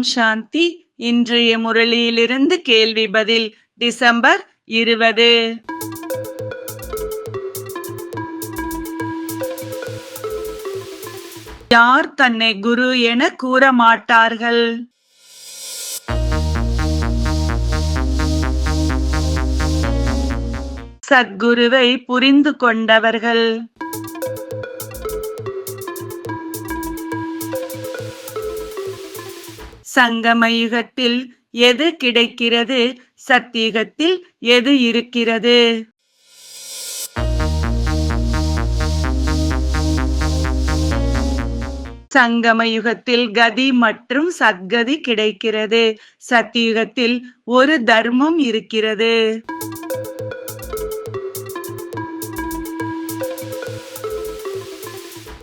ஓம் சாந்தி. இன்றைய முரளியிலிருந்து கேள்வி பதில் டிசம்பர் இருபது. யார் தன்னை குரு என கூற மாட்டார்கள்? சத்குருவை புரிந்து கொண்டவர்கள். சங்கமயுகத்தில் எது கிடைக்கிறது? சத்தியுகத்தில் எது இருக்கிறது? சங்கமயுகத்தில் கதி மற்றும் சத்கதி கிடைக்கிறது. சத்தியுகத்தில் ஒரு தர்மம் இருக்கிறது.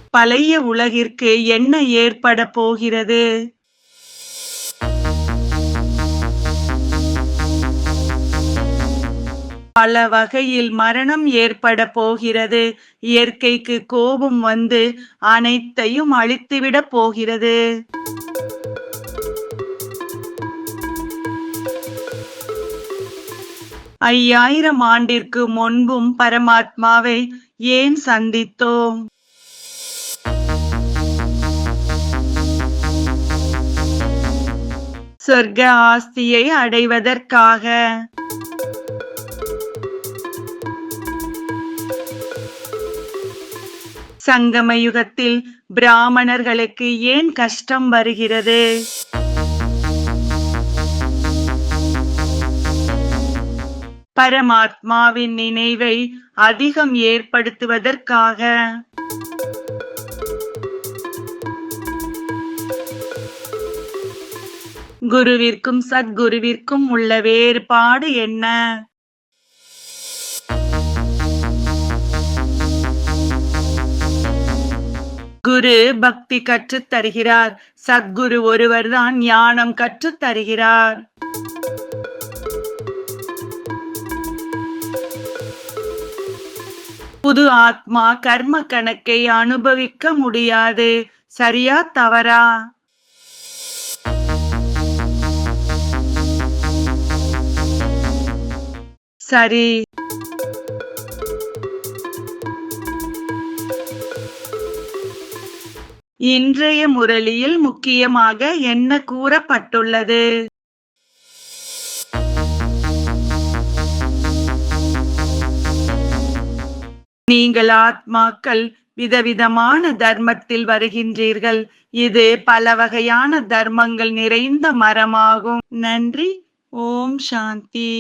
பழைய உலகிற்கு என்ன ஏற்பட போகிறது? பல வகையில் மரணம் ஏற்பட போகிறது. இயற்கைக்கு கோபம் வந்து அனைத்தையும் அழித்துவிட போகிறது. ஐயாயிரம் ஆண்டிற்கு முன்பும் பரமாத்மாவை ஏன் சந்தித்தோம்? சொர்க்க ஆஸ்தியை அடைவதற்காக சங்கமயுகத்தில் பிராமணர்களுக்கு ஏன் கஷ்டம் வருகிறது? பரமாத்மாவின் நினைவை அதிகம் ஏற்படுத்துவதற்காக. குருவிற்கும் சத்குருவிற்கும் உள்ள வேறுபாடு என்ன? குரு பக்தி கற்றுத் தருகிறார் சத்குரு ஒருவர்தான் ஞானம் கற்றுத் தருகிறார் புது ஆத்மா கர்ம கணக்கை அனுபவிக்க முடியாது. சரியா தவறா? சரி. இன்றைய முரளியில் முக்கியமாக என்ன கூறப்பட்டுள்ளது? நீங்கள் ஆத்மாக்கள் விதவிதமான தர்மத்தில் வருகின்றீர்கள். இது பல வகையான தர்மங்கள் நிறைந்த மரமாகும். நன்றி. ஓம் சாந்தி.